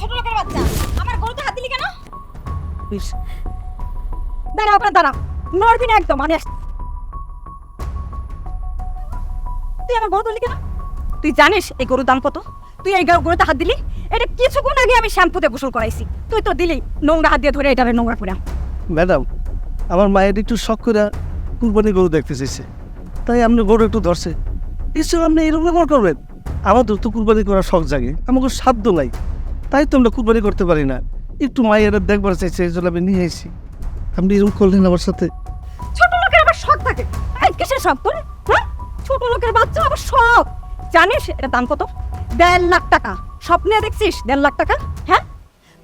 ছোট লোকের বাচ্চা। আমার গরুতে হাত দিলি কেন? দাঁড়া আপনার দাঁড়া নড়বি না একদম আমি তুই আমার গরু তুলি কেন? তুই জানিস এই গরুর দাম কত? তুই এই গরু- গরুতে হাত দিলি? এটা কিছুক্ষণ আগে আমি শ্যাম্পুতে গোসল করাইছি। তুই তো দিলি নোংরা হাত দিয়ে ধরে এটারে নোংরা করে। ম্যাডাম আমার মায়ের একটু শখ করে কুরবানি গরু দেখতে চাইছে। তাই আপনি গরু একটু ধরছে। ঈশ্বর আপনি এরকম ব্যবহার করবেন? আমাদের তো কুরবানি করার শখ জাগে আমাকে সাধ্য নাই। তাই তো আমরা কুরবানি করতে পারি না। একটু মায়ের দেখবার চাইছে এই জন্য আমি নিয়ে এসেছি আপনি এরকম করলেন আমার সাথে। ছোট লোকের আবার শখ থাকে। এই কিসের শখ তোর? হ্যাঁ? ছোট লোকের বাচ্চা আবার শখ। জানিস এটা দাম কত? দেড় লাখ টাকা। স্বপ্নে দেখছিস দেড় লাখ টাকা? হ্যাঁ?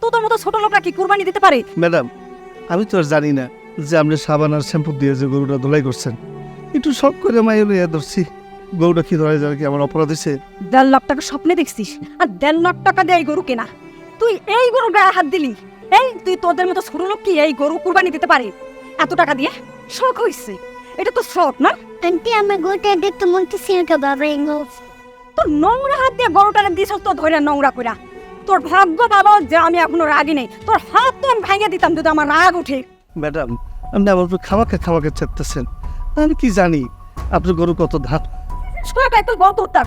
তোদের মতো ছোট লোকরা কি কুরবানি দিতে পারে? ম্যাডাম আমি তো আর জানি না যে আপনি সাবান আর শ্যাম্পু দিয়ে যে গরুটা ধোলাই করছেন। একটু শখ করে মায়ের ধরছি গরুটা কি ধরা যাবে কি আমার অপরাধ হয়েছে? দেড় লাখ টাকা স্বপ্নে দেখছিস আর দেড় লাখ টাকা দিয়ে এই গরু কেনা তুই এই গরু গায়ে হাত দিলি? এই তুই তোদের মতো ছোট লোক কি এই গরু কুরবানি দিতে পারে? এত টাকা দিয়ে? শখ হইছে এটা তো শখ না? আন্টি আমার গোটা দেখতে মনটা সিরকা বাবা তোর নোংরা হাত দিয়ে গরুটারে দিছ তো ধরে নোংরা কইরা। তোর ভাগ্য বাবা যে আমি এখনও রাগি নেই। তোর হাত তো আমি ভাঙে দিতাম যদি আমার রাগ উঠে। ম্যাডাম আপনি আমার খামাকে খামাকে চেপতেছেন। আমি কি জানি আপনার গরু কত ধাপ সবাই তো গত তার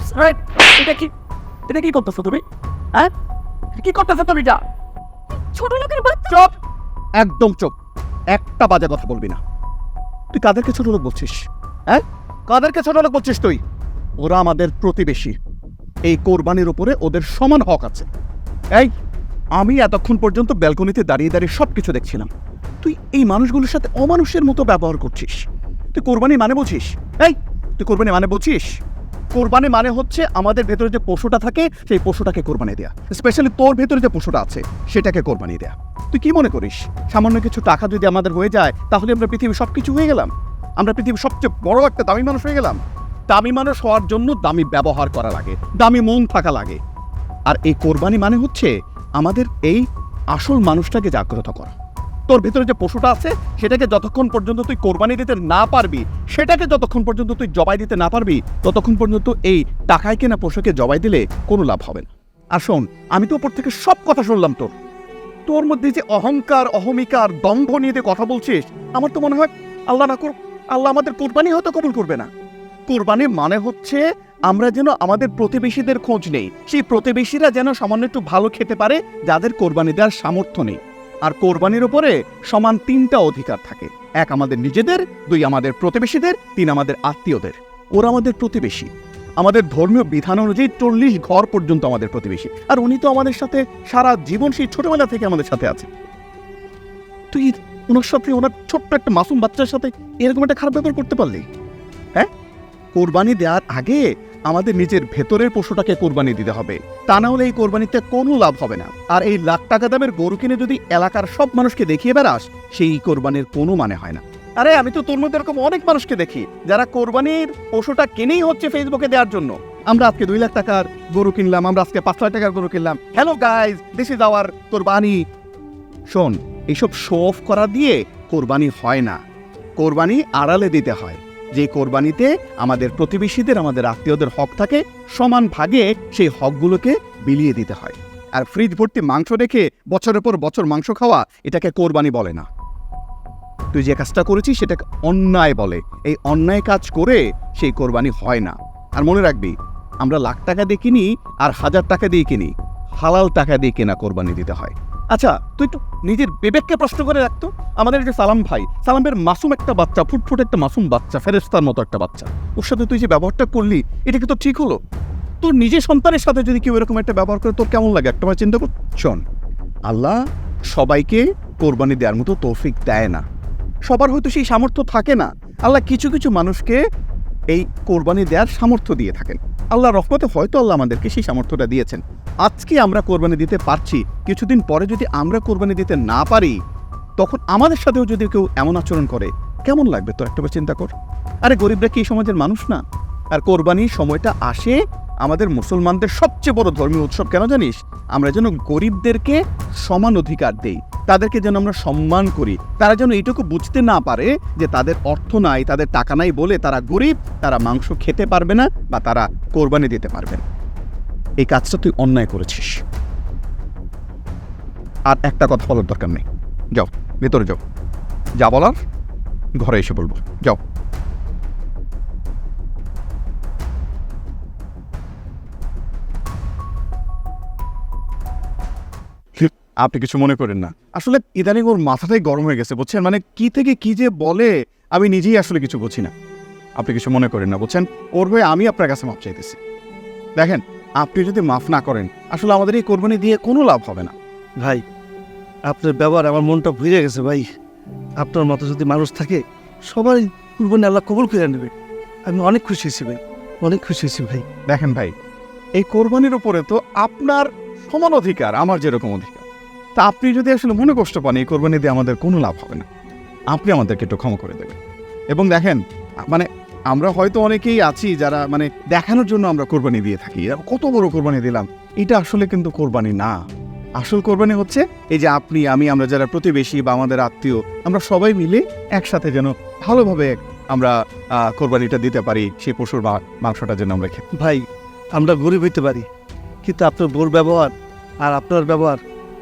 এটা কি? এটা কি করতেছো তুমি? হ্যাঁ? কি করতেছো তুমি যা? ছোট লোকের বাচ্চা? চুপ! একদম চুপ! একটা বাজে কথা বলবি না। তুই কাদেরকে ছোট লোক বলছিস? হ্যাঁ? কাদেরকে ছোট লোক বলছিস তুই? ওরা আমাদের প্রতিবেশী। এই কোরবানির উপরে ওদের সমান হক আছে। এই, আমি এতক্ষণ পর্যন্ত ব্যালকনিতে দাঁড়িয়ে দাঁড়িয়ে সব কিছু দেখছিলাম। তুই এই মানুষগুলোর সাথে অমানুষের মতো ব্যবহার করছিস। তুই কোরবানি মানে বুঝিস? এই তুই কোরবানি মানে বুঝিস কোরবানি মানে হচ্ছে আমাদের ভেতরে যে পশুটা থাকে, সেই পশুটাকে কোরবানি দেয়া। স্পেশালি তোর ভেতরে যে পশুটা আছে, সেটাকে কোরবানি দেয়া। তুই কি মনে করিস? সামান্য কিছু টাকা যদি আমাদের হয়ে যায়, তাহলে আমরা পৃথিবীর সব কিছু হয়ে গেলাম। আমরা পৃথিবীর সবচেয়ে বড় একটা দামি মানুষ হয়ে গেলাম। দামি মানুষ হওয়ার জন্য দামি ব্যবহার করা লাগে, দামি মন থাকা লাগে। আর এই কোরবানি মানে হচ্ছে আমাদের এই আসল মানুষটাকে জাগ্রত করা। তোর ভিতরে যে পশুটা আছে, সেটাকে যতক্ষণ পর্যন্ত তুই কোরবানি দিতে না পারবি, সেটাকে যতক্ষণ পর্যন্ত তুই জবাই দিতে না পারবি, ততক্ষণ পর্যন্ত এই টাকায় কেনা পশুকে জবাই দিলে কোনো লাভ হবে না। আর শোন, আমি তো ওপর থেকে সব কথা শুনলাম তোর। তোর মধ্যে যে অহংকার, অহমিকার দম্ভ নিয়ে যে কথা বলছিস, আমার তো মনে হয় আল্লাহ না কর আল্লাহ আমাদের কোরবানি হয়তো কবুল করবে না। কোরবানি মানে হচ্ছে আমরা যেন আমাদের প্রতিবেশীদের খোঁজ নেই, সেই প্রতিবেশীরা যেন সামান্য একটু ভালো খেতে পারে, যাদের কোরবানি দেওয়ার সামর্থ্য নেই। আর কোরবানির উপরে সমান তিনটা অধিকার থাকে। এক আমাদের নিজেদের, দুই আমাদের প্রতিবেশীদের, তিন আমাদের আত্মীয়দের। ওরা আমাদের প্রতিবেশী। আমাদের ধর্মীয় বিধান অনুযায়ী চল্লিশ ঘর পর্যন্ত আমাদের প্রতিবেশী। আর উনি তো আমাদের সাথে সারা জীবন সেই ছোটবেলা থেকে আমাদের সাথে আছে। তুই ওনার সাথে, ওনার ছোট্ট একটা মাসুম বাচ্চার সাথে এরকম একটা খারাপ ব্যাপার করতে পারলি? হ্যাঁ? কোরবানি দেওয়ার আগে আমাদের নিজের ভেতরের পশুটাকে কোরবানি দিতে হবে। তা না হলে এই কোরবানিতে কোনো লাভ হবে না। আর এই লাখ টাকা দামের গরু কিনে যদি এলাকার সব মানুষকে দেখিয়ে বেড়াস, সেই কোরবানির কোনো মানে হয় না। আরে, আমি তো তোর মধ্যে এরকম অনেক মানুষকে দেখি, যারা কোরবানির পশুটা কিনেই হচ্ছে ফেসবুকে দেওয়ার জন্য। আমরা আজকে দুই লাখ টাকার গরু কিনলাম, আমরা আজকে পাঁচ লাখ টাকার গরু কিনলাম। Hello guys this is our কোরবানি। শোন, এইসব শো অফ করা দিয়ে কোরবানি হয় না। কোরবানি আড়ালে দিতে হয়। যে কোরবানিতে আমাদের প্রতিবেশীদের, আমাদের আত্মীয়দের হক থাকে, সমান ভাগে সেই হকগুলোকে বিলিয়ে দিতে হয়। আর ফ্রিজ ভর্তি মাংস রেখে বছরের পর বছর মাংস খাওয়া, এটাকে কোরবানি বলে না। তুই যে কাজটা করেছিস, সেটাকে অন্যায় বলে। এই অন্যায় কাজ করে সেই কোরবানি হয় না। আর মনে রাখবি, আমরা লাখ টাকা দিয়ে কিনি আর হাজার টাকা দিয়ে কিনি। হালাল টাকা দিয়ে কেনা কোরবানি দিতে হয়। আচ্ছা তুই একটু নিজের বিবেককে প্রশ্ন করে রাখতো আমাদের যে সালাম ভাই, সালামের মাসুম একটা বাচ্চা, ফুটফুট একটা মাসুম বাচ্চা ফেরেস্তার মতো একটা বাচ্চা। ওর সাথে তুই যে ব্যবহারটা করলি, এটা কি তো ঠিক হলো? তোর নিজের সন্তানের সাথে যদি কেউ এরকম একটা ব্যবহার করে, তোর কেমন লাগে? একটা চিন্তা কর। শোন, আল্লাহ সবাইকে কোরবানি দেওয়ার মতো তৌফিক দেয় না। সবার হয়তো সেই সামর্থ্য থাকে না। আল্লাহ কিছু কিছু মানুষকে এই কোরবানি দেওয়ার সামর্থ্য দিয়ে থাকেন। আল্লাহ রহমতে হয়তো আল্লাহ আমাদেরকে সেই সামর্থ্যটা দিয়েছেন। আজকে আমরা কোরবানি দিতে পারছি, কিছুদিন পরে যদি আমরা কোরবানি দিতে না পারি, তখন আমাদের সাথেও যদি কেউ এমন আচরণ করে, কেমন লাগবে তোর একটা চিন্তা কর। আরে গরিবরা কি সমাজের মানুষ না? আর কোরবানির সময়টা আসে আমাদের মুসলমানদের সবচেয়ে বড় ধর্মীয় উৎসব কেন জানিস? আমরা যেন গরিবদেরকে সমান অধিকার দেই, তাদেরকে যেন আমরা সম্মান করি, তারা যেন এইটুকু বুঝতে না পারে যে তাদের অর্থ নাই, তাদের টাকা নাই বলে তারা গরিব, তারা মাংস খেতে পারবে না বা তারা কোরবানি দিতে পারবে না। এই কাজটা তুই অন্যায় করেছিস। আর একটা কথা বলার দরকার নেই। যাও, ভেতরে যাও। যা বলার, ঘরে এসে বলব। যাও। আপনি কিছু মনে করেন না। আসলে ইদানিং ওর মাথাটাই গরম হয়ে গেছে, বুঝছেন? মানে কি থেকে কি যে বলে, আমি নিজেই আসলে কিছু বুঝি না। আপনি কিছু মনে করেন না, বুঝছেন? ওর হয়ে আমি আপনার কাছে মাপ চাইতেছি। দেখেন আপনি যদি মাফ না করেন আসলে আমাদের এই কোরবানি দিয়ে কোনো লাভ হবে না। ভাই আপনার ব্যবহার আমার মনটা ভুলে গেছে ভাই। আপনার মতো যদি মানুষ থাকে সবাই কুরবানি আল্লাহ কবুল করে নেবে। আমি অনেক খুশি হয়েছি ভাই অনেক খুশি হয়েছি ভাই। দেখেন ভাই এই কোরবানির উপরে তো আপনার সমান অধিকার আমার যেরকম অধিকার। তা আপনি যদি আসলে মনে কষ্ট পান এই কোরবানি দিয়ে আমাদের কোনো লাভ হবে না। আপনি আমাদেরকে একটু ক্ষমা করে দেবেন। এবং দেখেন মানে আমরা হয়তো অনেকেই আছি যারা মানে দেখানোর জন্য আমরা কোরবানি দিয়ে থাকি। কত বড় কোরবানি দিলাম। এটা আসলে কিন্তু কোরবানি না। আসল কোরবানি হচ্ছে এই যে আপনি আমি আমরা যারা প্রতিবেশী বা আমাদের আত্মীয় আমরা সবাই মিলে একসাথে যেন ভালোভাবে আমরা কোরবানিটা দিতে পারি সেই পশুর মাংসটা যেন আমরা খেতে ভাই আমরা গরিব হইতে পারি কিন্তু আপনার বোর ব্যবহার আর আপনার ব্যবহার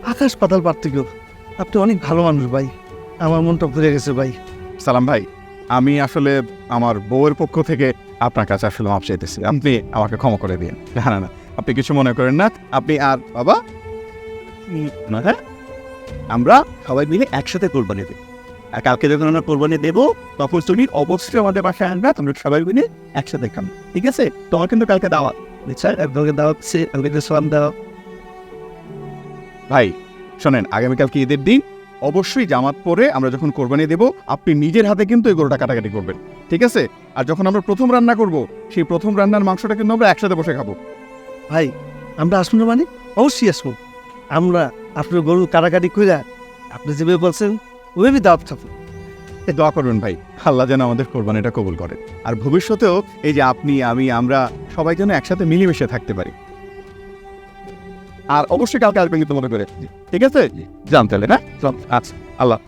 আকাশ পাতাল পার্থক্য। আপনি অনেক ভালো মানুষ ভাই। আমার মনটা ভরে গেছে ভাই। সালাম ভাই আমি আসলে আমার বউয়ের পক্ষ থেকে আপনার কাছে আসলে মাপ চাইতেছি। আপনি আমাকে ক্ষমা করে দিন না না না, আপনি কিছু মনে করেন না। আপনি আর, বাবা? হ্যাঁ? আমরা সবাই মিলে একসাথে কোরবানি দেব। আর কালকে যখন আমরা কোরবানি দেবো, তখন তুমি অবশ্যই আমাদের বাসায় আনবা, তোমরা সবাই মিলে একসাথে খান ঠিক আছে? তোমার কিন্তু কালকে দাওয়াত। দেওয়া ভাই, শোনেন, আগামীকালকে ঈদের দিন অবশ্যই জামাত পরে আমরা যখন কোরবানি দেব আপনি নিজের হাতে কিন্তু এই গরুটা কাটাকাটি করবেন। ঠিক আছে? আর যখন আমরা প্রথম রান্না করব সেই প্রথম রান্নার মাংসটা কিন্তু আমরা একসাথে বসে খাব। ভাই আমরা আসব না মানে অবশ্যই আসব। আমরা আপনার গরু কাটাকাটি কইরা আপনি যেভাবে বলছেন ওইভাবে দাওয়াত খাব এ দোয়া করবেন ভাই আল্লাহ যেন আমাদের কোরবানিটা কবুল করেন আর ভবিষ্যতেও এই যে আপনি আমি আমরা সবাই যেন একসাথে মিলেমিশে থাকতে পারি। আর অবশ্যই কালকে আসবেন কিন্তু মনে করে। ঠিক আছে? জানতে তাহলে না? আচ্ছা আল্লাহ।